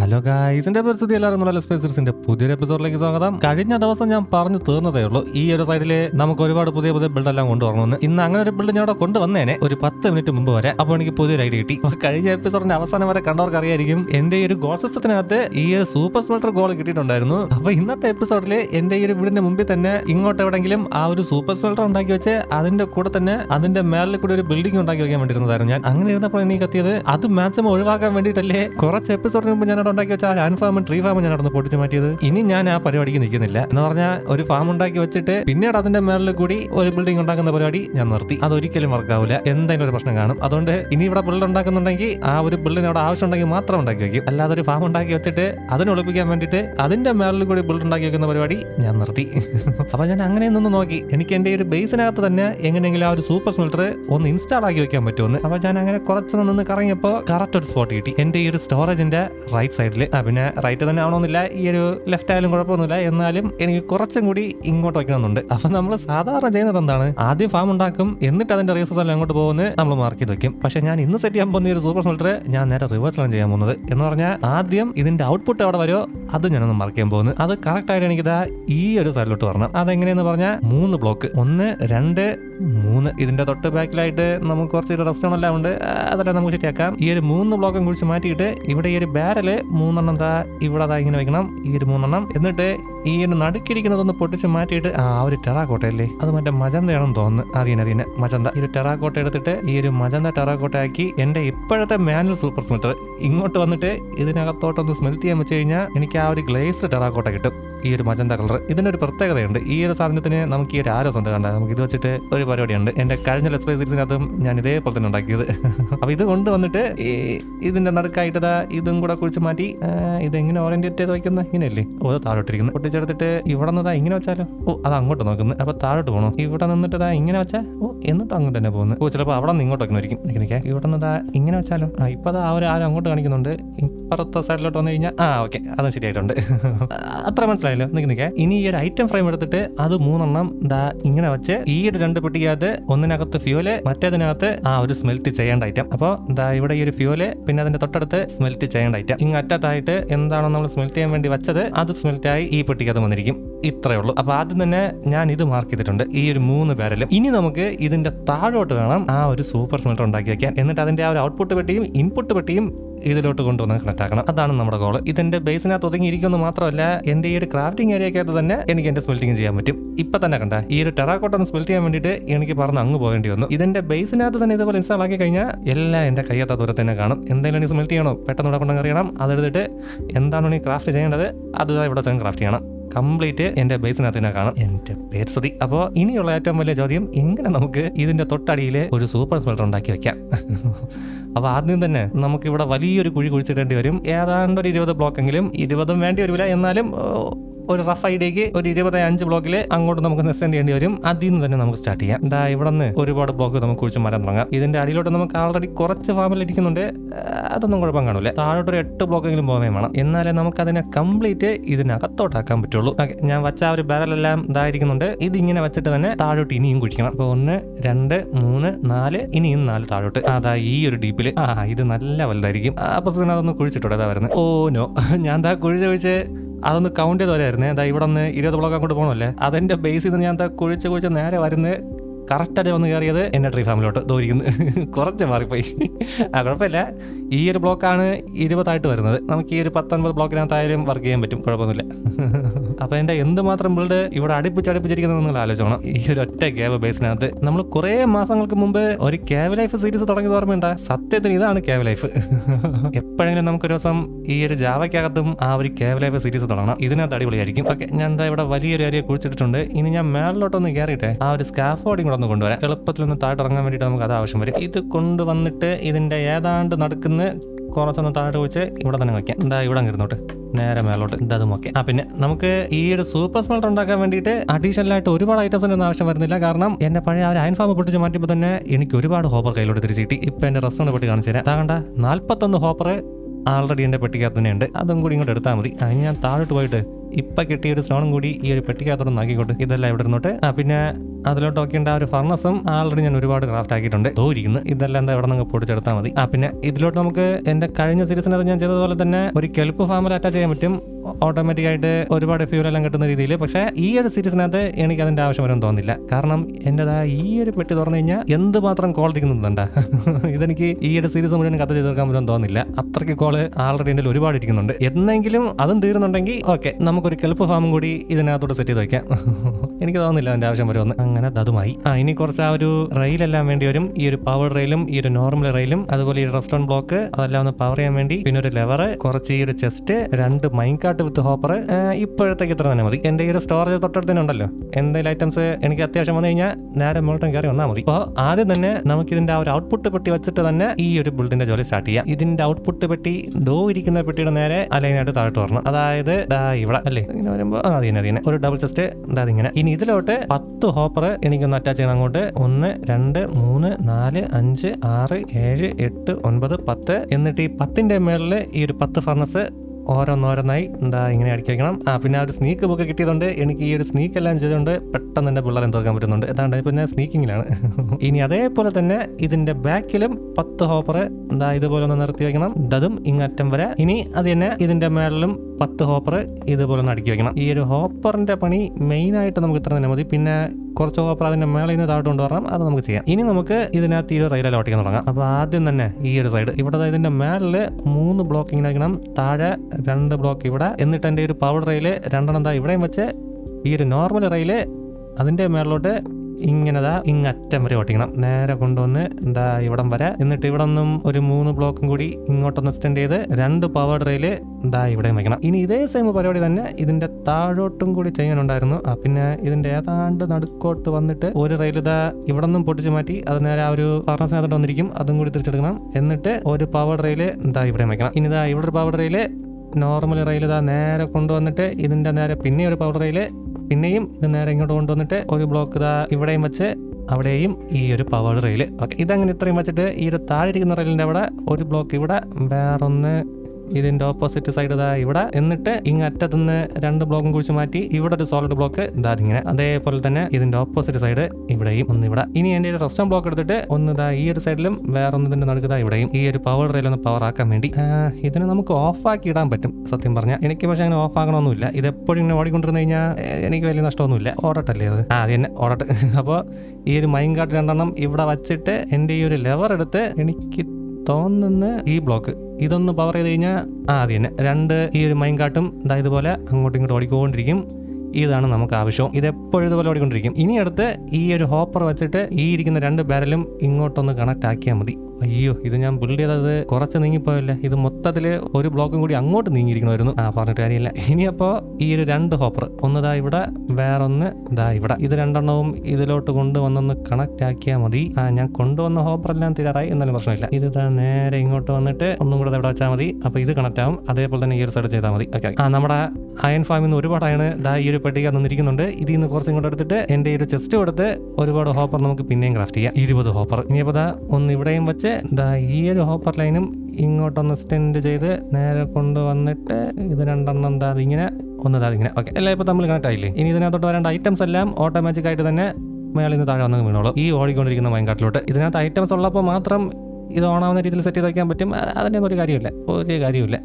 Hello ഗായ്സിന്റെ പരിസ്ഥിതി എല്ലാവരും നല്ല സ്പേസിന്റെ പുതിയൊരു എപ്പിസോഡിലേക്ക് സ്വാഗതം. കഴിഞ്ഞ ദിവസം ഞാൻ പറഞ്ഞു തീർന്നതേ ഉള്ളൂ. ഈ ഒരു സൈഡിൽ നമുക്ക് ഒരുപാട് പുതിയ പുതിയ ബിൽഡ് എല്ലാം കൊണ്ടുവരണമെന്ന്. ഇന്ന് അങ്ങനെ ഒരു ബിൽഡ് ഞാനവിടെ കൊണ്ടുവന്നേനെ ഒരു പത്ത് മിനിറ്റ് മുമ്പ് വരെ. അപ്പോൾ എനിക്ക് പുതിയൊരു ഐഡിയ കിട്ടി. അപ്പോൾ കഴിഞ്ഞ എപ്പിസോഡിന്റെ അവസാനം വരെ കണ്ടവർക്ക് അറിയായിരിക്കും എന്റെ ഈ ഒരു ഗോൾ സിസ്റ്റത്തിനകത്ത് ഈ ഒരു സൂപ്പർ സ്മെൽട്ടർ ഗോൾ കിട്ടിയിട്ടുണ്ടായിരുന്നു. അപ്പോൾ ഇന്നത്തെ എപ്പിസോഡിൽ എന്റെ ഈ ഒരു വീടിന്റെ മുമ്പിൽ തന്നെ ഇങ്ങോട്ട് എവിടെങ്കിലും ആ ഒരു സൂപ്പർ സ്മെൽട്ടർ ഉണ്ടാക്കി വെച്ച് അതിന്റെ കൂടെ തന്നെ അതിന്റെ മേളിൽ കൂടി ഒരു ബിൽഡിംഗ് ഉണ്ടാക്കി വെക്കാൻ വേണ്ടിയിരുന്നതായിരുന്നു ഞാൻ. അങ്ങനെ ഇരുന്നപ്പോൾ എനിക്ക് കത്തിയത്. അത് മാക്സിമം ഒഴിവാക്കാൻ വേണ്ടിയിട്ടല്ലേ കുറച്ച് എപ്പിസോഡിന് മുമ്പ് ഞാൻ അവിടെ ഉണ്ടാക്കി വെച്ച ആ ലാൻഡ് ഫാമും ട്രീ ഫാമും ഞാൻ അവിടെ പൊട്ടിച്ച് മാറ്റിയത്. ഇനി ഞാൻ ആ പരിപാടിക്ക് നിൽക്കുന്നില്ല. എന്ന് പറഞ്ഞാൽ ഒരു ഫാം ഉണ്ടാക്കി വെച്ചിട്ട് പിന്നീട് അതിന്റെ മേളിൽ കൂടി ഒരു ബിൽഡിംഗ് ഉണ്ടാക്കുന്ന പരിപാടി ഞാൻ നിർത്തി. അത് ഒരിക്കലും വർക്കാവില്ല എന്തെങ്കിലും ഒരു പ്രശ്നം കാണും. അതുകൊണ്ട് ഇനി ഇവിടെ ബിൽഡ് ഉണ്ടാക്കുന്നുണ്ടെങ്കിൽ ആ ഒരു ബിൽഡിന് അവിടെ ആവശ്യമുണ്ടെങ്കിൽ മാത്രം ഉണ്ടാക്കി വെക്കും. അല്ലാതെ ഒരു ഫാം ഉണ്ടാക്കി വെച്ചിട്ട് അതിനെ ഒളിപ്പിക്കാൻ വേണ്ടിയിട്ട് അതിന്റെ മേളിൽ കൂടി ബിൽഡ് ഉണ്ടാക്കി വെക്കുന്ന പരിപാടി ഞാൻ നിർത്തി. അപ്പൊ ഞാൻ അങ്ങനെ നിന്ന് നോക്കി. എനിക്ക് എന്റെ ഒരു ബേസിനകത്ത് തന്നെ എങ്ങനെയെങ്കിലും ആ ഒരു സൂപ്പർ സ്മിൽട്ടർ ഒന്ന് ഇൻസ്റ്റാൾ ആക്കി വെക്കാൻ പറ്റുമെന്ന് അപ്പൊ ഞാൻ അങ്ങനെ കുറച്ച് നിന്ന് കറങ്ങിയപ്പോൾ കറക്റ്റ് ഒരു സ്പോട്ട് കിട്ടി. എന്റെ ഈ ഒരു സ്റ്റോറേജിന്റെ റൈറ്റ് സൈഡിൽ ആ പിന്നെ റൈറ്റ് തന്നെ ആവണമെന്നില്ല. ഈ ഒരു ലെഫ്റ്റ് ആയാലും കുഴപ്പമൊന്നുമില്ല. എന്നാലും എനിക്ക് കുറച്ചും കൂടി ഇങ്ങോട്ട് വയ്ക്കണമെന്നുണ്ട് അപ്പൊ നമ്മൾ സാധാരണ ചെയ്യുന്നത് എന്താണ്? ആദ്യം ഫാം ഉണ്ടാക്കും. എന്നിട്ട് അതിന്റെ റീസോഴ്സ് എല്ലാം അങ്ങോട്ട് പോകുന്നത് നമ്മൾ മാർക്ക് ചെയ്ത് വെക്കും. പക്ഷെ ഞാൻ ഇന്ന് സെറ്റ് ചെയ്യാൻ പോകുന്ന ഒരു സൂപ്പർ സ്മെൽട്ടർ ഞാൻ നേരെ റിവേഴ്സിലാണ് ചെയ്യാൻ പോകുന്നത്. എന്ന് പറഞ്ഞാൽ ആദ്യം ഇതിന്റെ ഔട്ട്പുട്ട് എവിടെ വരുമോ അത് ഞാനൊന്ന് മാർക്ക് ചെയ്യാൻ പോകുന്നത് അത് കറക്റ്റ് ആയിട്ട് എനിക്കിതാ ഈ ഒരു സൈഡിലോട്ട് വരണം. അതെങ്ങനെയെന്ന് പറഞ്ഞാൽ മൂന്ന് ബ്ലോക്ക് ഒന്ന് രണ്ട് മൂന്ന് ഇതിന്റെ തൊട്ട് ബാക്കിലായിട്ട് നമുക്ക് കുറച്ച് റെസ്റ്റോറന്റ് എല്ലാം ഉണ്ട് അതെല്ലാം നമുക്ക് ശരിയാക്കാം. ഈ ഒരു മൂന്ന് ബ്ലോക്കും കുഴിച്ച് മാറ്റിയിട്ട് ഇവിടെ ഈ ഒരു ബാരൽ മൂന്നെണ്ണം ദാ ഇവിടെ അതാ ഇങ്ങനെ വെക്കണം. ഈ ഒരു മൂന്നെണ്ണം. എന്നിട്ട് ഈ ഒരു നടുക്കിരിക്കുന്നതൊന്ന് പൊട്ടിച്ച് മാറ്റിയിട്ട് ആ ഒരു ടെറാക്കോട്ട അല്ലേ അത് മറ്റേ മജന്തയാണെന്ന് തോന്നുന്നു. അതിനെ അതിനെ മജന്ത. ഈ ഒരു ടെറാക്കോട്ട എടുത്തിട്ട് ഈ ഒരു മജന്ത ടെറാക്കോട്ട ആക്കി എന്റെ ഇപ്പോഴത്തെ മാനുവൽ സൂപ്പർ സ്മെൽറ്റർ ഇങ്ങോട്ട് വന്നിട്ട് ഇതിനകത്തോട്ടൊന്ന് സ്മെൽറ്റ് ചെയ്യാൻ വെച്ച് കഴിഞ്ഞാൽ എനിക്ക് ആ ഒരു ഗ്ലേസ്ഡ് ടെറാക്കോട്ട കിട്ടും. ഈ ഒരു മജന്ത കളർ ഇതിനൊരു പ്രത്യേകതയുണ്ട്. ഈ ഒരു സാധനത്തിന് നമുക്ക് ഈ ഒരു ആരോസ് ഉണ്ട് കണ്ട. നമുക്ക് ഇത് വെച്ചിട്ട് ഒരു പരിപാടിയുണ്ട്. എന്റെ കഴിഞ്ഞ ലെസ് സീരീസിനകത്തും ഞാൻ ഇതേപോലെ തന്നെ ഉണ്ടാക്കിയത്. അപ്പൊ ഇത് കൊണ്ടുവന്നിട്ട് ഈ ഇതിന്റെ നടുക്കായിട്ട് ഇതും കൂടെ കുഴിച്ച് മാറ്റി ഇതെങ്ങനെ ഓറിയന്റേറ്റ് ചെയ്ത് വയ്ക്കുന്നത് ഇങ്ങനെയല്ലേ? ഓ താഴോട്ടിരിക്കുന്നു. പൊട്ടിച്ചെടുത്തിട്ട് ഇവിടെ നിന്ന് ഇങ്ങനെ വെച്ചാലോ? ഓ അത് അങ്ങോട്ട് നോക്കുന്നു. അപ്പൊ താഴോട്ട് പോകണോ ഇവിടെ നിന്നിട്ട് ഇതാ ഇങ്ങനെ വെച്ചാൽ ഓ എന്നിട്ട് അങ്ങോട്ട് തന്നെ പോകുന്നു. ഓ ചിലപ്പോൾ അവിടെ നിന്ന് ഇങ്ങോട്ട് ഇരിക്കും നിൽക്കുന്നേ ഇവിടെ നിന്ന് ഇങ്ങനെ വെച്ചാലോ? ആ ഇപ്പൊ അതാ ഒരു ആരും അങ്ങോട്ട് കാണിക്കുന്നുണ്ട്. ഇപ്പുറത്തെ സൈഡിലോട്ട് വന്നു കഴിഞ്ഞാൽ ആ ഓക്കെ അതും ശരിയായിട്ടുണ്ട്. അത്ര മനസ്സിലായല്ലോ. നിൽക്ക് നിൽക്കേ ഇനി ഈ ഒരു ഐറ്റം ഫ്രെയിം എടുത്തിട്ട് അത് മൂന്നെണ്ണം ദാ ഇങ്ങനെ വെച്ച് ഈ ഒരു രണ്ട് പെട്ടിക്കകത്ത് ഒന്നിനകത്ത് ഫ്യൂൽ മറ്റേതിനകത്ത് ആ ഒരു സ്മെൽറ്റ് ചെയ്യേണ്ട ഐറ്റം അപ്പോൾ ദാ ഇവിടെ ഈ ഒരു ഫ്യൂൽ പിന്നെ അതിന്റെ തൊട്ടടുത്ത് സ്മെൽറ്റ് ചെയ്യേണ്ട ഐറ്റം ഇങ്ങ് അറ്റത്തായിട്ട് എന്താണോ നമ്മൾ സ്മെൽറ്റ് ചെയ്യാൻ വേണ്ടി വെച്ചത് അത് സ്മെൽറ്റായി ഈ പെട്ടിക്കകത്ത് വന്നിരിക്കും. ഇത്രയേ ഉള്ളൂ. അപ്പൊ ആദ്യം തന്നെ ഞാൻ ഇത് മാർക്ക് ചെയ്തിട്ടുണ്ട്. ഈ ഒരു മൂന്ന് ബാരലും ഇനി നമുക്ക് ഇതിന്റെ താഴോട്ട് വേണം ആ ഒരു സൂപ്പർ സ്മെൽറ്റർ ഉണ്ടാക്കി വെക്കാൻ. എന്നിട്ട് അതിന്റെ ആ ഒരു ഔട്ട്പുട്ട് പെട്ടിയും ഇൻപുട്ട് പെട്ടിയും ഇതിലോട്ട് കൊണ്ടുവന്ന് കണക്ട് ആക്കണം. അതാണ് നമ്മുടെ ഗോൾ ഇതിന്റെ ബേസിനകത്ത് ഒതുങ്ങിയിരിക്കുന്നു മാത്രമല്ല എന്റെ ഈ ഒരു ക്രാഫ്റ്റിംഗ് ഏരിയക്കകത്ത് തന്നെ എനിക്ക് എന്റെ സ്മെൽറ്റിംഗ് ചെയ്യാൻ പറ്റും. ഇപ്പൊ തന്നെ കണ്ട ഈ ഒരു ടെറാക്കോട്ട ഒന്ന് സ്മെൽറ്റ് ചെയ്യാൻ വേണ്ടിയിട്ട് എനിക്ക് പറഞ്ഞ് അങ്ങ് പോകേണ്ടി വന്നു. ഇതിന്റെ ബേസിനകത്ത് തന്നെ ഇതുപോലെ ഇൻസ്റ്റാൾ ആക്കി കഴിഞ്ഞാൽ എല്ലാം എന്റെ കയ്യത്ത ദൂരത്ത് തന്നെ കാണും. എന്തെങ്കിലും എനിക്ക് സ്മെൽറ്റ് ചെയ്യണോ. പെട്ടെന്ന് ഇവിടെ കൊണ്ടങ്ങ് അറിയണം. അതെടുത്തിട്ട് എന്താണോ ക്രാഫ്റ്റ് ചെയ്യേണ്ടത്? അത് ഇവിടെ തന്നെ ക്രാഫ്റ്റ് ചെയ്യണം. കംപ്ലീറ്റ് എന്റെ ബേസിനകത്ത് തന്നെ കാണാം. എന്റെ പേര് ശ്രുതി. അപ്പോൾ ഇനിയുള്ള ഏറ്റവും വലിയ ചോദ്യം എങ്ങനെ നമുക്ക് ഇതിന്റെ തൊട്ടടിയിൽ ഒരു സൂപ്പർ സ്മെൽറ്റർ ഉണ്ടാക്കി വെക്കാം? അപ്പോൾ ആദ്യം തന്നെ നമുക്ക് ഇവിടെ വലിയൊരു കുഴി കുഴിച്ചിടേണ്ടി വരും. ഏതാണ്ട് ഒരു ഇരുപത് ബ്ലോക്കെങ്കിലും ഇരുപതും വേണ്ടി വരില്ല എന്നാലും ഒരു റഫ് ഐഡിയക്ക് ഒരു ഇരുപത് അഞ്ച് ബ്ലോക്കിൽ അങ്ങോട്ട് നമുക്ക് നെസ്സെൻഡ് ചെയ്യേണ്ടി വരും. അതിൽ നിന്ന് തന്നെ നമുക്ക് സ്റ്റാർട്ട് ചെയ്യാം. ദാ ഇവിടെ നിന്ന് ഒരുപാട് ബ്ലോക്ക് നമുക്ക് കുഴിച്ച് മരം തുടങ്ങാം. ഇതിന്റെ അടിയിലോട്ട് നമുക്ക് ആൾറെഡി കുറച്ച് ഫാമിൽ ഇരിക്കുന്നുണ്ട്. അതൊന്നും കുഴപ്പം കാണൂല. താഴോട്ട് ഒരു എട്ട് ബ്ലോക്കെങ്കിലും പോകാൻ വേണം. എന്നാലേ നമുക്ക് അതിനെ കംപ്ലീറ്റ് ഇതിനകത്തോട്ടാക്കാൻ പറ്റുള്ളൂ. ഞാൻ വെച്ച ആ ഒരു ബാരലെല്ലാം ഇതായിരിക്കുന്നുണ്ട് ഇത് ഇങ്ങനെ വെച്ചിട്ട് തന്നെ താഴോട്ട് ഇനിയും കുഴിക്കണം. അപ്പോൾ ഒന്ന് രണ്ട് മൂന്ന് നാല് ഇനിയും നാല് താഴോട്ട്. അതാ ഈ ഒരു ഡീപ്പിൽ ആ ഇത് നല്ല വലുതായിരിക്കും. അപ്പൊ അതൊന്ന് കുഴിച്ചിട്ടോടെ അതാ വരുന്നത്. ഓ നോ ഞാൻ ദാ കുഴിച്ച് കുഴിച്ച് അതൊന്ന് കൗണ്ട് ചെയ്ത് വരായിരുന്നേ അതാ ഇവിടെ നിന്ന് ഇരുപത് ബ്ലോക്ക് അങ്ങോട്ട് പോകണമല്ലേ അതെന്റെ ബേസിൽ നിന്ന് ഞാൻ കുഴിച്ച് കുഴിച്ച് നേരെ വരുന്നത് കറക്റ്റായിട്ട് വന്ന് കയറിയത് എന്റെ ട്രീ ഫാമിലോട്ട് ദോരിക്കുന്നു കുറച്ച് മാറിപ്പോയി. ആ കുഴപ്പമില്ല. ഈ ഒരു ബ്ലോക്കാണ് ഇരുപതായിട്ട് വരുന്നത്. നമുക്ക് ഈ ഒരു പത്തൊൻപത് ബ്ലോക്കിനകത്തായാലും വർക്ക് ചെയ്യാൻ പറ്റും. കുഴപ്പമൊന്നുമില്ല. അപ്പോൾ എന്റെ എന്തുമാത്രം ബിൽഡ് ഇവിടെ അടുപ്പിച്ച് അടുപ്പിച്ചിരിക്കുന്നത് നിങ്ങൾ ആലോചിക്കണം ഈ ഒരു ഒറ്റ കേവ് ബേസിനകത്ത് നമ്മൾ കുറേ മാസങ്ങൾക്ക് മുമ്പ് ഒരു കേവ് ലൈഫ് സീരീസ് തുടങ്ങിയത് ഓർമ്മയുണ്ട? സത്യത്തിന് ഇതാണ് കേവ് ലൈഫ് എപ്പോഴെങ്കിലും നമുക്ക് ഒരു ദിവസം ഈ ഒരു ജാവയ്ക്കകത്തും ആ ഒരു കേവ് ലൈഫ് സീരീസ് തുടങ്ങണം. ഇതിനകത്ത് അടിപൊളിയായിരിക്കും. ഓക്കെ ഞാൻ എന്താ ഇവിടെ വലിയൊരു ഏരിയ കുഴിച്ചിട്ടുണ്ട് ഇനി ഞാൻ മേളിലോട്ടൊന്ന് കയറിയിട്ട് ആ ഒരു സ്കാഫോർഡിങ് കൂടെ ഒന്ന് കൊണ്ടുവരാം. എളുപ്പത്തിലൊന്ന് താഴെ ഇറങ്ങാൻ വേണ്ടിയിട്ട് നമുക്ക് അത് ആവശ്യം വരും. ഇത് കൊണ്ടുവന്നിട്ട് ഇതിന്റെ ഏതാണ്ട് നടക്കുന്ന കുറച്ചൊന്ന് താഴെ വെച്ച് ഇവിടെ തന്നെ വയ്ക്കാം എന്താ ഇവിടെ അങ്ങ് ഇരുന്നോട്ട്. നേരെ മേലോട്ട് എന്താ ഓക്കെ ആ പിന്നെ നമുക്ക് ഈ ഒരു സൂപ്പർ സ്മെൽട്ടർ ഉണ്ടാക്കാൻ വേണ്ടിയിട്ട് അഡീഷണൽ ആയിട്ട് ഒരുപാട് ഐറ്റംസ് ഒന്നും ആവശ്യം വരുന്നില്ല. കാരണം എന്റെ പഴയ ആ ഒരു അയൻ ഫാം പൊട്ടിച്ച് മാറ്റിയപ്പോൾ തന്നെ എനിക്ക് ഒരുപാട് ഹോപ്പർ കയ്യിലോട്ട് തിരിച്ചു കിട്ടി. ഇപ്പൊ എന്റെ റെസ്റ്റോറന്റ് പൊട്ടി കാണിച്ചു തരാം. താങ്കണ്ട നാൽപ്പത്തൊന്ന് ഹോപ്പർ ആൾറെഡി എന്റെ പെട്ടിക്കകത്ത് തന്നെയുണ്ട് അതും കൂടി ഇങ്ങോട്ട് എടുത്താൽ മതി. അത് ഞാൻ താഴോട്ട് പോയിട്ട് ഇപ്പൊ കിട്ടിയ ഒരു സ്റ്റോണും കൂടി ഈ ഒരു പെട്ടിക്കകത്തോടെ നാക്കിക്കോട്ട് ഇതെല്ലാം ഇവിടെ ഇരുന്നോട്ട്. ആ പിന്നെ അതിലോട്ട് നോക്കേണ്ട ആ ഒരു ഫർണസും ആൾറെഡി ഞാൻ ഒരുപാട് ക്രാഫ്റ്റ് ആക്കിയിട്ടുണ്ട്. ദോ ഇരിക്കുന്നു. ഇതെല്ലാം എന്താ ഇവിടെ നിന്ന് പൊടിച്ചെടുത്താൽ മതി. ആ പിന്നെ ഇതിലോട്ട് നമുക്ക് എന്റെ കഴിഞ്ഞ സീരീസിനകത്ത് ഞാൻ ചെയ്തതുപോലെ തന്നെ ഒരു കെൽപ്പ് ഫാമിൽ അറ്റാച്ച് ചെയ്യാൻ പറ്റും. ഓട്ടോമാറ്റിക് ആയിട്ട് ഒരുപാട് ഫ്യൂൽ എല്ലാം കിട്ടുന്ന രീതിയിൽ. പക്ഷേ ഈ ഒരു സീരീസിനകത്ത് എനിക്ക് അതിന്റെ ആവശ്യം വരും തോന്നില്ല. കാരണം എന്റെതാ ഈ ഒരു പെട്ടി തുറന്നു കഴിഞ്ഞാൽ എന്തുമാത്രം കോൾ ഇരിക്കുന്നുണ്ട ഇതെനിക്ക് ഈ ഒരു സീരീസ് മുഴുവൻ കഥ ചെയ്ത് തീർക്കാൻ പറ്റുമെന്ന് തോന്നില്ല. അത്രയ്ക്ക് കോൾ ആൾറെഡി എന്റെ ഒരുപാട് ഇരിക്കുന്നുണ്ട്. എന്നെങ്കിലും അതും തീരുന്നുണ്ടെങ്കിൽ ഓക്കെ നമുക്കൊരു കെൽപ്പ് ഫാമും കൂടി ഇതിനകത്തോട്ട് സെറ്റ് ചെയ്ത് വയ്ക്കാം എനിക്ക് തോന്നുന്നില്ല അതിന്റെ ആവശ്യം വരുമെന്ന്. അങ്ങനെ അതുമായി. ആ ഇനി കുറച്ച് ആ ഒരു റെയിലെല്ലാം വേണ്ടി വരും. ഈ ഒരു പവർ റെയിലും ഈ ഒരു നോർമൽ റെയിലും അതുപോലെ ഈ റെസ്റ്റോറന്റ് ബ്ലോക്ക് അതെല്ലാം ഒന്ന് പവർ ചെയ്യാൻ വേണ്ടി പിന്നെ ഒരു ലെവർ കുറച്ച് ഈ ഒരു ചെസ്റ്റ് രണ്ട് മൈൻകാട്ട് വിത്ത് ഹോപ്പർ ഇപ്പോഴത്തേക്ക് ഇത്ര തന്നെ മതി. എന്റെ ഈ ഒരു സ്റ്റോറേജ് തൊട്ടടുത്ത് തന്നെ ഉണ്ടല്ലോ. എന്തെങ്കിലും ഐറ്റംസ് എനിക്ക് അത്യാവശ്യം വന്നു കഴിഞ്ഞാൽ നേരെ മുകളിലും കയറി വന്നാൽ മതി. അപ്പോൾ ആദ്യം തന്നെ നമുക്ക് ഇതിന്റെ ആ ഒരു ഔട്ട്പുട്ട് പെട്ടി വെച്ചിട്ട് തന്നെ ഈ ഒരു ബിൽഡിന്റെ ജോലി സ്റ്റാർട്ട് ചെയ്യാം. ഇതിന്റെ ഔട്ട്പുട്ട് പെട്ടി ദോ ഇരിക്കുന്ന പെട്ടിയുടെ നേരെ അലൈനായിട്ട് താഴോട്ട് വരണം. അതായത് ഇവിടെ അല്ലേ? ഇങ്ങനെ വരുമ്പോൾ അതിനെ അതിനെ ഒരു ഡബിൾ ചെസ്റ്റ് ദാ ഇങ്ങനെ ഇനി ഇതിലോട്ട് പത്ത് ഹോപ്പർ എനിക്കൊന്ന് അറ്റാച്ച് ചെയ്യണം. അങ്ങോട്ട് ഒന്ന് രണ്ട് മൂന്ന് നാല് അഞ്ച് ആറ് ഏഴ് എട്ട് ഒൻപത് പത്ത് എന്നിട്ട് ഈ പത്തിന്റെ മേളിൽ ഈ ഒരു പത്ത് ഫർണസ് ഓരോന്നോരോന്നായി എന്താ ഇങ്ങനെ അടിക്കി വെക്കണം. ആ പിന്നെ ഒരു സ്നീക്ക് ബുക്ക് കിട്ടിയതുകൊണ്ട് എനിക്ക് ഈ ഒരു സ്നീക്ക് എല്ലാം ചെയ്തുകൊണ്ട് പെട്ടെന്ന് എന്റെ പിള്ളേരെ തീർക്കാൻ പറ്റുന്നുണ്ട്. അതാണ്ട് ഇപ്പം ഞാൻ സ്നീക്കിങ്ങിലാണ് ഇനി അതേപോലെ തന്നെ ഇതിന്റെ ബാക്കിലും പത്ത് ഹോപ്പർ എന്താ ഇതുപോലെ ഒന്ന് നിർത്തി വയ്ക്കണം ഇതും ഇങ്ങറ്റം വരെ. ഇനി അത് തന്നെ ഇതിന്റെ മേളിലും പത്ത് ഹോപ്പർ ഇതുപോലെ ഒന്ന് അടുക്കി വെക്കണം. ഈ ഒരു ഹോപ്പറിന്റെ പണി മെയിൻ ആയിട്ട് നമുക്ക് ഇത്ര തന്നെ മതി. പിന്നെ കുറച്ച് ഹോപ്പർ അതിന്റെ മേളയിൽ നിന്ന് താഴോട്ട് കൊണ്ടുവരണം. അത് നമുക്ക് ചെയ്യാം. ഇനി നമുക്ക് ഇതിനകത്ത് ഈ ഒരു റെയിലെല്ലാം ഓട്ടിക്കാൻ തുടങ്ങാം. അപ്പോൾ ആദ്യം തന്നെ ഈ ഒരു സൈഡ് ഇവിടെ ഇതിന്റെ മേളിൽ മൂന്ന് ബ്ലോക്ക് ഇങ്ങനെ വെക്കണം. താഴെ രണ്ട് ബ്ലോക്ക് ഇവിടെ. എന്നിട്ട് എന്റെ ഒരു പവർ റെയിൽ രണ്ടെണ്ണം ദാ ഇവിടെയും വെച്ച് ഈ ഒരു നോർമൽ റെയിൽ അതിന്റെ മേളിലോട്ട് ഇങ്ങനെതാ ഇങ്ങറ്റം വരെ ഓട്ടിക്കണം. നേരെ കൊണ്ടുവന്ന് എന്താ ഇവിടം വരെ. എന്നിട്ട് ഇവിടെ നിന്നും ഒരു മൂന്ന് ബ്ലോക്കും കൂടി ഇങ്ങോട്ടൊന്ന് എക്സ്റ്റെൻഡ് ചെയ്ത് രണ്ട് പവർ ഡ്രൈൽ എന്താ ഇവിടെ വയ്ക്കണം. ഇനി ഇതേ സെയിം പരിപാടി തന്നെ ഇതിന്റെ താഴോട്ടും കൂടി ചെയ്യാനുണ്ടായിരുന്നു. പിന്നെ ഇതിന്റെ ഏതാണ്ട് നടുക്കോട്ട് വന്നിട്ട് ഒരു റെയിൽ ഇതാ ഇവിടെ നിന്നും പൊട്ടിച്ച് മാറ്റി അത് നേരെ ആ ഒരു ഫർണസിനകത്തോട്ട് വന്നിരിക്കും. അതും കൂടി തിരിച്ചെടുക്കണം. എന്നിട്ട് ഒരു പവർ റെയിൽ എന്താ ഇവിടെ വയ്ക്കണം. ഇനി ഇതാ ഇവിടെ ഒരു പവർ റെയിൽ നോർമൽ റെയിൽ ഇതാ നേരെ കൊണ്ടുവന്നിട്ട് ഇതിന്റെ നേരെ പിന്നെ ഒരു പവർ റെയിൽ പിന്നെയും ഇത് നേരെ ഇങ്ങോട്ട് കൊണ്ടുവന്നിട്ട് ഒരു ബ്ലോക്ക് ഇതാ ഇവിടെയും വെച്ച് അവിടെയും ഈ ഒരു പവർ റെയിൽ ഓക്കെ ഇതങ്ങനെ ഇത്രയും വെച്ചിട്ട് ഈ ഒരു താഴെ ഇരിക്കുന്ന റെയിലിന്റെ അവിടെ ഒരു ബ്ലോക്ക് ഇവിടെ വേറൊന്ന് ഇതിന്റെ ഓപ്പോസിറ്റ് സൈഡ് ഇതാ ഇവിടെ. എന്നിട്ട് ഇങ്ങ് അറ്റത്തുനിന്ന് രണ്ട് ബ്ലോക്കും കുഴിച്ച് മാറ്റി ഇവിടെ ഒരു സോളിഡ് ബ്ലോക്ക് ഇതാ ഇങ്ങനെ അതേപോലെ തന്നെ ഇതിന്റെ ഓപ്പോസിറ്റ് സൈഡ് ഇവിടെയും ഒന്ന് ഇവിടെ. ഇനി എന്റെ ഒരു റെസ്റ്റോം ബ്ലോക്ക് എടുത്തിട്ട് ഒന്ന് ഇതാ ഈ ഒരു സൈഡിലും വേറൊന്ന് ഇതിന്റെ നടുക്ക് ഇതാ ഇവിടെയും ഈ ഒരു പവർ റെയിൽ ഒന്ന് പവർ ആക്കാൻ വേണ്ടി. ഇതിനെ നമുക്ക് ഓഫ് ആക്കി ഇടാൻ പറ്റും സത്യം പറഞ്ഞാൽ എനിക്ക് പക്ഷെ അങ്ങനെ ഓഫ് ആക്കണമൊന്നുമില്ല ഇത് എപ്പോഴും ഇങ്ങനെ ഓടിക്കൊണ്ടിരുന്ന് കഴിഞ്ഞാൽ എനിക്ക് വലിയ നഷ്ടമൊന്നുമില്ല. ഓടട്ടല്ലേ അത്? ആ അത് തന്നെ. ഓടട്ട്. അപ്പോൾ ഈ ഒരു മൈൻ കാർഡ് രണ്ടെണ്ണം ഇവിടെ വച്ചിട്ട് എന്റെ ഈ ഒരു ലെവർ എടുത്ത് എനിക്ക് തോന്നുന്ന ഈ ബ്ലോക്ക്. ഇതൊന്ന് പവർ ചെയ്ത് കഴിഞ്ഞാൽ ആ അത് തന്നെ രണ്ട് ഈ ഒരു മൈൻകാട്ടും ഇതാ ഇതുപോലെ അങ്ങോട്ടും ഇങ്ങോട്ടും ഓടിക്കൊണ്ടിരിക്കും. ഇതാണ് നമുക്ക് ആവശ്യം. ഇത് എപ്പോഴും ഇതുപോലെ ഓടിക്കൊണ്ടിരിക്കും. ഇനി അടുത്ത് ഈ ഒരു ഹോപ്പർ വെച്ചിട്ട് ഈ ഇരിക്കുന്ന രണ്ട് ബാരലും ഇങ്ങോട്ടൊന്ന് കണക്ട് ആക്കിയാൽ മതി. അയ്യോ ഇത് ഞാൻ ബിൽഡ് ചെയ്തത് കുറച്ച് നീങ്ങിപ്പോയല്ലേ? ഇത് മൊത്തത്തിൽ ഒരു ബ്ലോക്കും കൂടി അങ്ങോട്ട് നീങ്ങിയിരിക്കണമായിരുന്നു. ആ പറഞ്ഞിട്ട് കാര്യമില്ല. ഇനിയപ്പോൾ ഈ ഒരു രണ്ട് ഹോപ്പർ ഒന്ന് ദാ ഇവിടെ വേറൊന്ന് ദാ ഇവിടെ. ഇത് രണ്ടെണ്ണവും ഇതിലോട്ട് കൊണ്ടുവന്നൊന്ന് കണക്ട് ആക്കിയാൽ മതി. ആ ഞാൻ കൊണ്ടുവന്ന ഹോപ്പർ എല്ലാം തീരാറായി. എന്നാലും പ്രശ്നമില്ല. ഇത് ദാ നേരെ ഇങ്ങോട്ട് വന്നിട്ട് ഒന്നും കൂടെ ഇവിടെ വെച്ചാൽ മതി. അപ്പോൾ ഇത് കണക്ട് ആവും. അതേപോലെ തന്നെ ഈ ഒരു സൈഡ് ചെയ്താൽ മതി. ഓക്കെ ആ നമ്മുടെ അയൺ ഫാമിൽ നിന്ന് ഒരുപാട് അയണ് ദാ ഈ ഒരു പെട്ടിക നിന്നിരിക്കുന്നുണ്ട് ഇതിൽ നിന്ന് കുറച്ച് ഇങ്ങോട്ട് എടുത്തിട്ട് എന്റെ ഒരു ചെസ്റ്റ് കൊടുത്ത് ഒരുപാട് ഹോപ്പർ നമുക്ക് പിന്നെയും ക്രാഫ്റ്റ് ചെയ്യാം. ഇരുപത് ഹോപ്പർ ഇനിയപ്പോൾ ദാ ഒന്ന് ഇവിടെയും വെച്ച് ദാ ഈ ഒരു ഹോപ്പർ ലൈനും ഇങ്ങോട്ടൊന്ന് സ്റ്റെൻഡ് ചെയ്ത് നേരെ കൊണ്ടുവന്നിട്ട് ഇത് രണ്ടെണ്ണം എന്താ അതിങ്ങനെ ഒന്ന് ദാ ഇങ്ങനെ ഓക്കെ എല്ലാം ഇപ്പോൾ തമ്മിൽ കണക്ട് ആയില്ലേ? ഇനി ഇതിനകത്തോട്ട് വരേണ്ട ഐറ്റംസ് എല്ലാം ഓട്ടോമാറ്റിക് ആയിട്ട് തന്നെ മേളിൽ നിന്ന് താഴെ വന്ന് വീണോളൂ. ഈ ഓടിക്കൊണ്ടിരിക്കുന്ന മൈൻകാട്ടിലോട്ട്. ഇതിനകത്ത് ഐറ്റംസ് ഉള്ളപ്പോൾ മാത്രം ഇത് ഓണാവുന്ന രീതിയിൽ സെറ്റ് ചെയ്ത് വയ്ക്കാൻ പറ്റും. അതിനൊന്നും ഒരു കാര്യമില്ല. ഒരു കാര്യമില്ല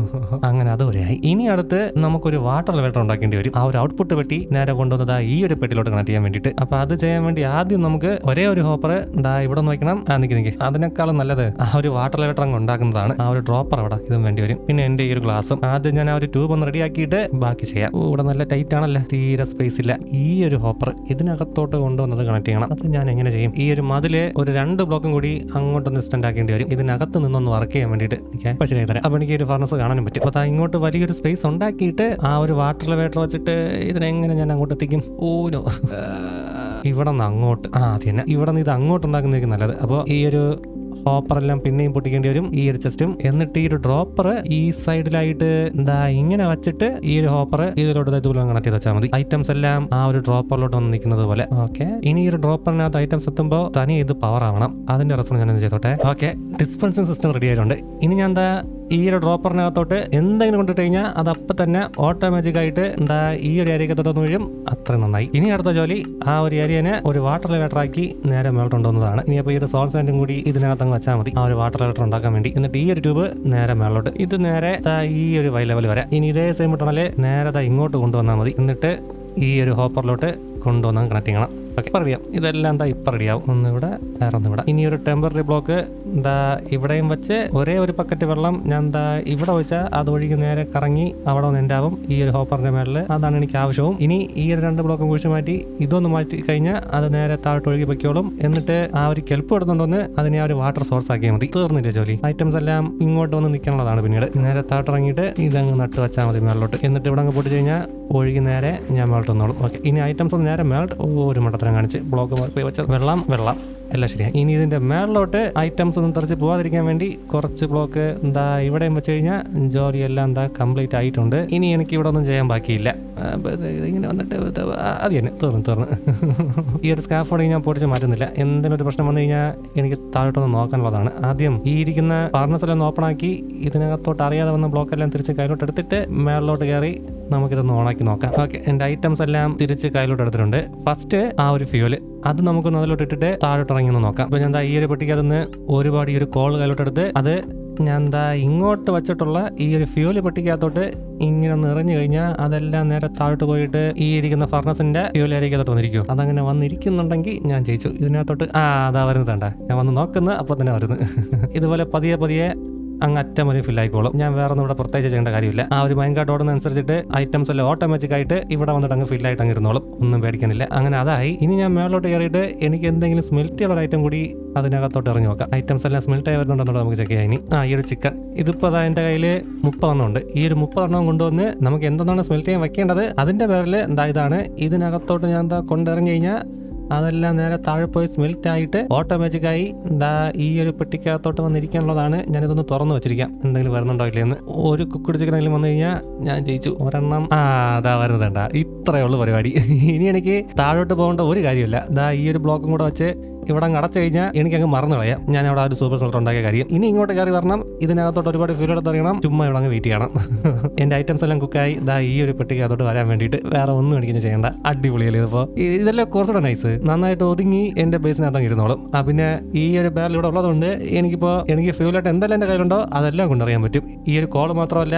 അങ്ങനെ അത് ഒരേയായി ഇനി അടുത്ത് നമുക്കൊരു വാട്ടർ ലെവറ്റർ ഉണ്ടാക്കേണ്ടി വരും. ആ ഒരു ഔട്ട്പുട്ട് പെട്ടി നേരെ കൊണ്ടുവന്നത് ഈ ഒരു പെട്ടിയിലോട്ട് കണക്ട് ചെയ്യാൻ വേണ്ടിയിട്ട്. അപ്പോൾ അത് ചെയ്യാൻ വേണ്ടി ആദ്യം നമുക്ക് ഒരേ ഒരു ഹോപ്പർ ദാ ഇവിടെ ഒന്ന് വയ്ക്കണം ആ നിൽക്കി നിൽക്കി അതിനേക്കാളും നല്ലത് ആ ഒരു വാട്ടർ ലെവറ്റർ അങ്ങ് ഉണ്ടാക്കുന്നതാണ്. ആ ഒരു ഡ്രോപ്പർ അവിടെ ഇതും വേണ്ടി വരും. പിന്നെ എന്റെ ഈ ഒരു ഗ്ലാസും ആദ്യം ഞാൻ ആ ഒരു ട്യൂബ് ഒന്ന് റെഡിയാക്കിയിട്ട് ബാക്കി ചെയ്യാം. ഇവിടെ നല്ല ടൈറ്റ് ആണല്ലേ? തീരെ സ്പേസ് ഇല്ല. ഈ ഒരു ഹോപ്പർ ഇതിനകത്തോട്ട് കൊണ്ടുവന്നത് കണക്ട് ചെയ്യണം. അത് ഞാൻ എങ്ങനെ ചെയ്യും? ഈ ഒരു മതിലെ ഒരു രണ്ട് ബ്ലോക്കും കൂടി അങ്ങോട്ടൊന്ന് സ്റ്റെൻഡ് ആക്കേണ്ടി വരും. ഇതിനകത്ത് നിന്നൊന്ന് വർക്ക് ചെയ്യാൻ വേണ്ടിയിട്ട് ഓക്കെ ശരി തരാം. അപ്പോൾ എനിക്ക് ഒരു ഫർണസ് കാണാനും പറ്റും. അപ്പോൾ ഇങ്ങോട്ട് വലിയൊരു സ്പേസ് ഉണ്ടാക്കിയിട്ട് ആ ഒരു വാട്ടർ ലെവേറ്റർ വെച്ചിട്ട് ഇതിനെങ്ങനെ ഞാൻ അങ്ങോട്ട് എത്തിക്കും? ഓനോ ഇവിടെ നിന്ന് അങ്ങോട്ട്. ആ അത് തന്നെ. ഇവിടെ നിന്ന് ഇത് അങ്ങോട്ട് ഉണ്ടാക്കുന്നതായിരിക്കും നല്ലത്. അപ്പോൾ ഈ ഒരു ഹോപ്പർ എല്ലാം പിന്നെയും പൊട്ടിക്കേണ്ടി വരും. ഈ ഒരു ചെസ്റ്റും എന്നിട്ട് ഈ ഒരു ഡ്രോപ്പർ ഈ സൈഡിലായിട്ട് എന്താ ഇങ്ങനെ വെച്ചിട്ട് ഈ ഒരു ഹോപ്പർ ഇതിലോട്ട് ഇതുപോലെ കണക്ട് ചെയ്ത് വെച്ചാൽ മതി. ഐറ്റംസ് എല്ലാം ആ ഒരു ഡ്രോപ്പറിലോട്ട് വന്ന് നിൽക്കുന്നത് പോലെ. ഓക്കെ ഇനി ഈ ഒരു ഡ്രോപ്പറിനകത്ത് ഐറ്റംസ് എത്തുമ്പോൾ തനി ഇത് പവർ ആവണം. അതിന്റെ റെസ്പോൺസ് ഞാൻ ചെയ്തോട്ടെ. ഓക്കെ ഡിസ്പെൻസിങ് സിസ്റ്റം റെഡി ആയിട്ടുണ്ട്. ഇനി ഞാൻ എന്താ ഈ ഒരു ഡ്രോപ്പറിനകത്തോട്ട് എന്തെങ്കിലും കൊണ്ടിട്ട് കഴിഞ്ഞാൽ അത് തന്നെ ഓട്ടോമാറ്റിക് ആയിട്ട് എന്താ ഈ ഒരു ഏരിയക്കത്തോട്ട് വീഴും. അത്ര നന്നായി. ഇനി അടുത്ത ജോലി ആ ഒരു ഏരിയനെ ഒരു വാട്ടർ ലെവറ്റർ ആക്കി നേരെ മേലോട്ട് കൊണ്ടുവന്നതാണ് ഇനി അപ്പോൾ ഈ ഒരു സോൾ സാൻഡും കൂടി ഇതിനകത്ത് അങ്ങ് വെച്ചാൽ മതി. ആ ഒരു വാട്ടർ ലെവറ്റർ ഉണ്ടാക്കാൻ വേണ്ടി. എന്നിട്ട് ഈ ഒരു ട്യൂബ് നേരെ മേളോട്ട് ഇത് നേരെ ഈ ഒരു വൈ ലെവൽ വരെ. ഇനി ഇതേ സെയിം ടണൽ നേരെ ഇങ്ങോട്ട് കൊണ്ടുവന്നാൽ മതി. എന്നിട്ട് ഈ ഒരു ഹോപ്പറിലോട്ട് കൊണ്ടുവന്നാൽ കണക്ട് ചെയ്യണം. ഓക്കെ റെഡിയാവും ഇതെല്ലാം എന്താ ഇപ്പം റെഡിയാവും ഒന്നിവിടെ വേറെ ഒന്നിവിടെ ഇനി ഒരു ടെമ്പററി ബ്ലോക്ക് എന്താ ഇവിടെയും വെച്ച് ഒരേ ഒരു പക്കറ്റ് വെള്ളം ഞാൻ എന്താ ഇവിടെ വെച്ചാൽ അത് ഒഴുകി നേരെ കറങ്ങി അവിടെ ഒന്ന് എന്റെ ആവും. ഈ ഒരു ഹോപ്പറിന്റെ മേളിൽ അതാണ് എനിക്ക് ആവശ്യവും. ഇനി ഈ ഒരു രണ്ട് ബ്ലോക്കും കുഴിച്ച് മാറ്റി ഇതൊന്ന് മാറ്റി കഴിഞ്ഞാൽ അത് നേരെ താഴോട്ട് ഒഴുകി പൊയ്ക്കോളും. എന്നിട്ട് ആ ഒരു കെൽപ്പ് എടുത്തുകൊണ്ടൊന്ന് അതിനെ ആ ഒരു വാട്ടർ സോഴ്സ് ആക്കിയാൽ മതി. തീർന്നില്ല ജോലി? ഐറ്റംസ് എല്ലാം ഇങ്ങോട്ട് വന്ന് നിൽക്കാനുള്ളതാണ് പിന്നീട്. നേരെ താഴോട്ടിറങ്ങിയിട്ട് ഇതങ്ങ് നട്ട് വെച്ചാൽ മതി മേളിലോട്ട്. എന്നിട്ട് ഇവിടെ അങ്ങ് പൊട്ടിച്ച് കഴിഞ്ഞാൽ ഒഴുകി നേരെ ഞാൻ മേളിട്ട് വന്നോളും. ഓക്കെ ഇനി ഐറ്റംസ് ഒന്ന് നേരെ മേളിട്ട് ഒരു മട്ടത്തരം കാണിച്ച് ബ്ലോക്ക് വെച്ച വെള്ളം വെള്ളം. എല്ലാം ശരിയാണ് ഇനി ഇതിന്റെ മേളിലോട്ട് ഐറ്റംസ് ഒന്നും തെറിച്ച് പോകാതിരിക്കാൻ വേണ്ടി കുറച്ച് ബ്ലോക്ക് എന്താ ഇവിടെയും വെച്ച് കഴിഞ്ഞാൽ ജോലി എല്ലാം എന്താ കംപ്ലീറ്റ് ആയിട്ടുണ്ട്. ഇനി എനിക്ക് ഇവിടെ ഒന്നും ചെയ്യാൻ ബാക്കിയില്ല. ഇങ്ങനെ വന്നിട്ട് അത് തന്നെ. തീർന്നു തീർന്നു. ഈ ഒരു സ്കാഫോഡ് ഞാൻ പൊടിച്ച് മാറ്റുന്നില്ല. എന്തെങ്കിലും ഒരു പ്രശ്നം വന്നു കഴിഞ്ഞാൽ എനിക്ക് താഴോട്ടൊന്ന് നോക്കാനുള്ളതാണ്. ആദ്യം ഈ ഇരിക്കുന്ന ഫാർനസ് എല്ലാം ഓപ്പൺ ആക്കി ഇതിനകത്തോട്ട് അറിയാതെ വന്ന ബ്ലോക്ക് എല്ലാം തിരിച്ച് കയ്യിലോട്ട് എടുത്തിട്ട് മേളിലോട്ട് കയറി നമുക്കിതൊന്ന് ഓണാക്കി നോക്കാം. ഓക്കെ എന്റെ ഐറ്റംസ് എല്ലാം തിരിച്ച് കയ്യിലോട്ട് എടുത്തിട്ടുണ്ട്. ഫസ്റ്റ് ആ ഒരു ഫ്യൂൽ അത് നമുക്കൊന്ന് അതിലോട്ട് ഇട്ടിട്ട് താഴോട്ട് ഇറങ്ങി ഒന്ന് നോക്കാം. അപ്പോൾ ഞാൻ ഈ ഒരു പെട്ടിക്ക് അതൊന്ന് ഒരുപാട് ഈ ഒരു കോൾ കയ്യിലോട്ട് എടുത്ത് അത് ഞാൻ എന്താ ഇങ്ങോട്ട് വെച്ചിട്ടുള്ള ഈ ഒരു ഫ്യൂൽ പെട്ടിക്കകത്തോട്ട് ഇങ്ങനെ നിറഞ്ഞു കഴിഞ്ഞാൽ അതെല്ലാം നേരെ താഴോട്ട് പോയിട്ട് ഈ ഇരിക്കുന്ന ഫർണസിന്റെ ഫ്യൂൽ ഏരിയക്കകത്തോട്ട് വന്നിരിക്കും. അതങ്ങനെ വന്നിരിക്കുന്നുണ്ടെങ്കിൽ ഞാൻ ജയിച്ചു. ഇതിനകത്തോട്ട് ആ അതാ വരുന്നതാണ്ടാ ഞാൻ വന്ന് നോക്കുന്നത് അപ്പോൾ തന്നെ വരുന്നത് ഇതുപോലെ പതിയെ പതിയെ അങ്ങ് അറ്റം വരെ ഫിൽ ആയിക്കോളും. ഞാൻ വേറെ ഒന്നും ഇവിടെ പ്രത്യേകിച്ച് ചെയ്യേണ്ട കാര്യമില്ല. ആ ഒരു മൈൻകാട്ട് ഓടുന്ന അനുസരിച്ചിട്ട് ഐറ്റംസ് എല്ലാം ഓട്ടോമാറ്റിക് ആയിട്ട് ഇവിടെ വന്നിട്ട് അങ്ങ് ഫിൽ ആയിട്ട് അങ്ങ് ഇരുന്നോളും. ഒന്നും പേടിക്കാനില്ല അങ്ങനെ അതായി. ഇനി ഞാൻ മേളിലോട്ട് കയറിയിട്ട് എനിക്ക് എന്തെങ്കിലും സ്മെൽറ്റ് ഉള്ള ഐറ്റം കൂടി അതിനകത്തോട്ട് ഇറങ്ങി നോക്കാം. ഐറ്റംസ് എല്ലാം സ്മെൽറ്റ് ആയി വരുന്നുണ്ടെന്നുള്ളത് നമുക്ക് ചെക്ക് ചെയ്യാം ഇനി. ആ ഈ ഒരു ചിക്കൻ ഇതിപ്പോൾ അതാ എന്റെ കയ്യിൽ മുപ്പതെണ്ണം ഉണ്ട്. ഈ ഒരു മുപ്പതെണ്ണം കൊണ്ടുവന്ന് നമുക്ക് എന്തെന്നാണ് സ്മെൽറ്റ് ചെയ്യാൻ വെക്കേണ്ടത്? അതിന്റെ പേരിൽ എന്താ ഇതാണ്. ഇതിനകത്തോട്ട് ഞാൻ എന്താ കൊണ്ടിറങ്ങി കഴിഞ്ഞാൽ അതെല്ലാം നേരെ താഴെ പോയി സ്മെൽറ്റ് ആയിട്ട് ഓട്ടോമാറ്റിക്കായി എന്താ ഈ ഒരു പെട്ടിക്കകത്തോട്ട് വന്നിരിക്കാനുള്ളതാണ് ഞാനിതൊന്ന് തുറന്നു വെച്ചിരിക്കാം. എന്തെങ്കിലും വരുന്നുണ്ടോ ഇല്ലെന്ന് ഒരു കുക്കുടി ചിക്കനെങ്കിലും വന്നു കഴിഞ്ഞാൽ ഞാൻ ജയിച്ചു. ഒരെണ്ണം. ആ അതാ വരുന്നതണ്ട ഇത്രയേ ഉള്ളൂ പരിപാടി. ഇനി എനിക്ക് താഴോട്ട് പോകേണ്ട ഒരു കാര്യമില്ല. ദാ ഈ ഒരു ബ്ലോക്കും കൂടെ വെച്ച് ഇവിടെ അടച്ചു കഴിഞ്ഞാൽ എനിക്ക് അങ്ങ് മറന്നു കളയാം. ഞാൻ അവിടെ ഒരു സൂപ്പർ സോൾട്ട് ഉണ്ടാക്കിയ കാര്യം. ഇനി ഇങ്ങോട്ട് കയറി വരണം. ഇതിനകത്തോട്ട് ഒരുപാട് ഫ്യൂൽ എടുത്ത് അറിയണം ചുമ്മാ ഇവിടെ അങ്ങ് വെയിറ്റ് ചെയ്യണം. എന്റെ ഐറ്റംസ് എല്ലാം കുക്കായി ദാ ഈ ഒരു പെട്ടിക്കകത്തോട്ട് വരാൻ വേണ്ടിയിട്ട് വേറെ ഒന്നും എനിക്ക് ചെയ്യേണ്ട. അടിപൊളിയല്ലേ ഇതിപ്പോൾ ഇതെല്ലാം കുറച്ചുകൂടെ നൈസ് നന്നായിട്ട് ഒതുങ്ങി എന്റെ ബേസിനകത്ത് ഇരുന്നോളും ആ പിന്നെ ഈ ഒരു ബാരൽ ഇവിടെ ഉള്ളതുകൊണ്ട് എനിക്കിപ്പോൾ എനിക്ക് ഫ്യൂലായിട്ട് എന്തെല്ലാം എന്റെ കയ്യിലുണ്ടോ അതെല്ലാം കൊണ്ടറിയാൻ പറ്റും. ഈ ഒരു കോൾ മാത്രമല്ല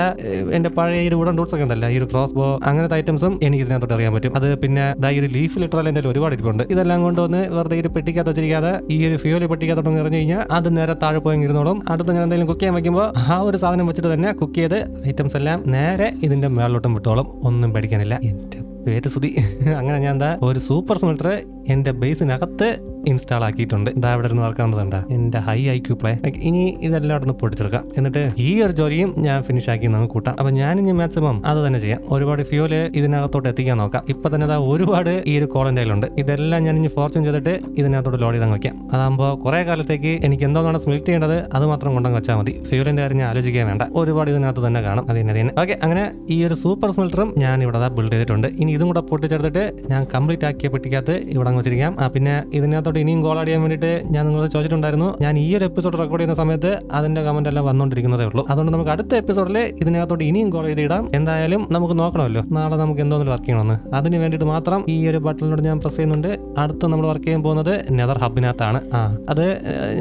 എന്റെ എന്റെ പഴയ ഈ ഒരു വുഡൻ ടൂൾസ് ഒക്കെ ഉണ്ടല്ല ഈ ഒരു ക്രോസ് ബോ അങ്ങനത്തെ ഐറ്റംസും എനിക്ക് ഇതിനകത്തോട്ട് അറിയാൻ പറ്റും. അത് പിന്നെ ദാ ഈ ഒരു ലീഫ് ലിറ്ററൽ എന്റെ ഒരുപാട് ഇരിപ്പുണ്ട്. ഇതെല്ലാം കൊണ്ടുവന്ന് വെറുതെ ഈ പെട്ടിക്കകത്ത് വെച്ചിരിക്കാതെ ഈ ഒരു ഫ്യൂൽ പെട്ടിക്കകത്തോട്ട് എറിഞ്ഞു കഴിഞ്ഞാൽ അത് നേരെ താഴെ പോയി ഇരുന്നോളും അടുത്ത് ഞാൻ എന്തെങ്കിലും കുക്ക് ചെയ്യാൻ വെക്കുമ്പോൾ ആ ഒരു സാധനം വെച്ചിട്ട് തന്നെ കുക്ക് ചെയ്ത് ഐറ്റംസ് എല്ലാം നേരെ ഇതിന്റെ മേളിലോട്ടും വിട്ടോളും. ഒന്നും പഠിക്കാനില്ല എന്റെ പേര് സുതി അങ്ങനെ ഞാൻ എന്താ ഒരു സൂപ്പർ സ്മെൽറ്റർ എന്റെ ബേസിനകത്ത് ഇൻസ്റ്റാൾ ആക്കിയിട്ടുണ്ട്. ഇതാ ഇവിടെ ഇരുന്ന് വർക്കാവുന്നതുണ്ട എന്റെ ഹൈ ഐ ക്യൂ പ്ലേ ഇനി ഇതെല്ലാം അവിടെ നിന്ന് പൊട്ടിച്ചെടുക്കാം. എന്നിട്ട് ഈ ഒരു ജോലിയും ഞാൻ ഫിനിഷ് ആക്കി നമുക്ക് കൂട്ടാം. അപ്പൊ ഞാൻ ഇനി മാക്സിമം അത് തന്നെ ചെയ്യാം. ഒരുപാട് ഫ്യൂൽ ഇതിനകത്തോട്ട് എത്തിക്കാൻ നോക്കാം. ഇപ്പൊ തന്നെ ഇതാ ഒരുപാട് ഈ ഒരു കോളന്റെ കയ്യിലുണ്ട് ഇതെല്ലാം ഞാൻ ഇനി ഫോർച്യൂൺ ചെയ്തിട്ട് ഇതിനകത്തോട്ട് ലോഡ് ചെയ്താൽ വെക്കാം. അതാകുമ്പോൾ കുറെ കാലത്തേക്ക് എനിക്ക് എന്തോന്നാണ് സ്മിൽറ്റ് ചെയ്യേണ്ടത് അത് മാത്രം കൊണ്ടങ്ങ് വെച്ചാൽ മതി. ഫ്യൂലിന്റെ കാര്യം ഞാൻ ആലോചിക്കാൻ വേണ്ട. ഒരുപാട് ഇതിനകത്ത് തന്നെ കാണും. അത് തന്നെ തന്നെ. ഓക്കെ അങ്ങനെ ഈ ഒരു സൂപ്പർ സ്മിൽറ്ററും ഞാൻ ഇവിടെ ബിൽഡ് ചെയ്തിട്ടുണ്ട്. ഇനി ഇതും കൂടെ പൊട്ടിച്ചെടുത്തിട്ട് ഞാൻ കംപ്ലീറ്റ് ആക്കിയ പെട്ടിക്കകത്ത് ഇവിടെ അങ്ങ് വെച്ചിരിക്കാം. പിന്നെ പിന്നെ ഇതിനകത്തോട്ട് ഇനിയും ഗോൾ അടിയാൻ വേണ്ടിയിട്ട് ഞാൻ നിങ്ങളോട് ചോദിച്ചിട്ടുണ്ടായിരുന്നു. ഞാൻ ഈ ഒരു എപ്പിസോഡ് റെക്കോർഡ് ചെയ്യുന്ന സമയത്ത് അതിന്റെ കമന്റ് എല്ലാം വന്നുകൊണ്ടിരിക്കുന്നതേ ഉള്ളൂ. അതുകൊണ്ട് നമുക്ക് അടുത്ത എപ്പിസോഡിൽ ഇതിനകത്തോട്ട് ഇനിയും ഗോൾ എഴുതിയിടാം എന്തായാലും നമുക്ക് നോക്കണമല്ലോ. നാളെ നമുക്ക് എന്തോന്നും വർക്ക് ചെയ്യണമെന്ന്. അതിന് വേണ്ടിയിട്ട് മാത്രം ഈ ഒരു ബട്ടണിനോട് ഞാൻ പ്രസ് ചെയ്യുന്നുണ്ട്. അടുത്ത് നമ്മൾ വർക്ക് ചെയ്യാൻ പോകുന്നത് നെതർ ഹബിനകത്താണ് ആ അത്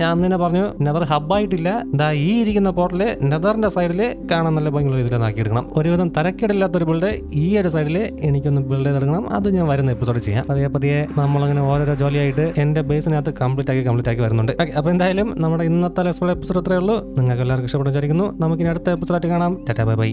ഞാൻ തന്നെ പറഞ്ഞു നെതർ ഹബ്ബായിട്ടില്ല ദാ ഈ ഇരിക്കുന്ന പോർട്ടൽ നെതറിന്റെ സൈഡിൽ കാണാൻ നല്ല ഭംഗിയുള്ള രീതിയിൽ ആക്കിയെടുക്കണം ഒരുവിധം തരക്കേടില്ലാത്ത ഒരു ബിൽഡ് ഈ ഒരു സൈഡിൽ എനിക്കൊന്ന് ബിൽഡ് ചെയ്തെടുക്കണം. അത് ഞാൻ വരുന്ന എപ്പിസോഡ് ചെയ്യാം. പതിയെ പതിയെ നമ്മളങ്ങനെ ഓരോരോ ജോലിയായിട്ട് എന്റെ ബേസിനകത്ത് കംപ്ലീറ്റ് ആക്കി കംപ്ലീറ്റ് ആക്കി വരുന്നുണ്ട്. അപ്പോൾ എന്തായാലും നമ്മുടെ ഇന്നത്തെ ലെസ്ബോൾ എപ്പിസോഡ് ഇത്രയേ ഉള്ളൂ. നിങ്ങൾക്ക് എല്ലാവർക്കും ഇഷ്ടപ്പെടുന്നു വിചാരിക്കുന്നു. നമുക്കിനി അടുത്ത എപ്പിസോഡായിട്ട് കാണാം. Tata bye bye.